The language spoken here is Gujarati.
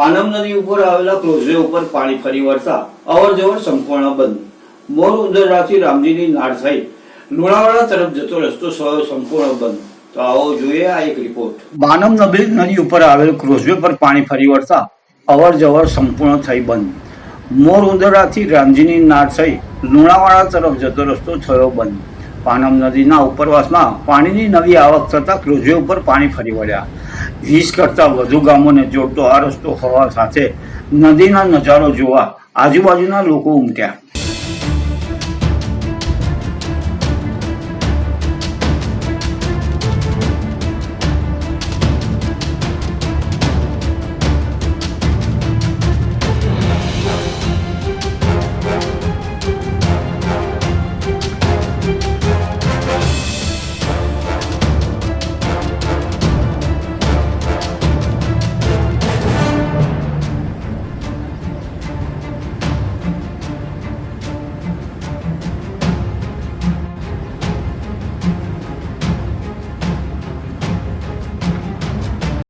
પાનમ નદી ઉપર આવેલા ક્રોઝવે ઉપર પાણી ફરી વળતા અવર જવર સંપૂર્ણ બંધ. મોર ઉંદરડાથી રામજીની નાળ થઈ. લુણાવાડા તરફ જતો રસ્તો સંપૂર્ણ બંધ. તો આવો જોઈએ આ એક રિપોર્ટ બાનમ નદી ઉપર આવેલ ક્રોઝવે પર પાણી ફરી વળતા અવર જવર સંપૂર્ણ થઈ બંધ. મોર ઉંદરડાથી રામજીની નાળ થઈ. લુણાવાડા તરફ જતો રસ્તો થયો બંધ. પાનમ નદીના ઉપરવાસમાં પાણીની નવી આવક થતાં ક્રોઝવે ઉપર પાણી ફરી વળ્યા. વીસ કરતાં વધુ ગામોને જોડતો આ રસ્તો હોવા સાથે નદીના નજારો જોવા આજુબાજુના લોકો ઉમટ્યા.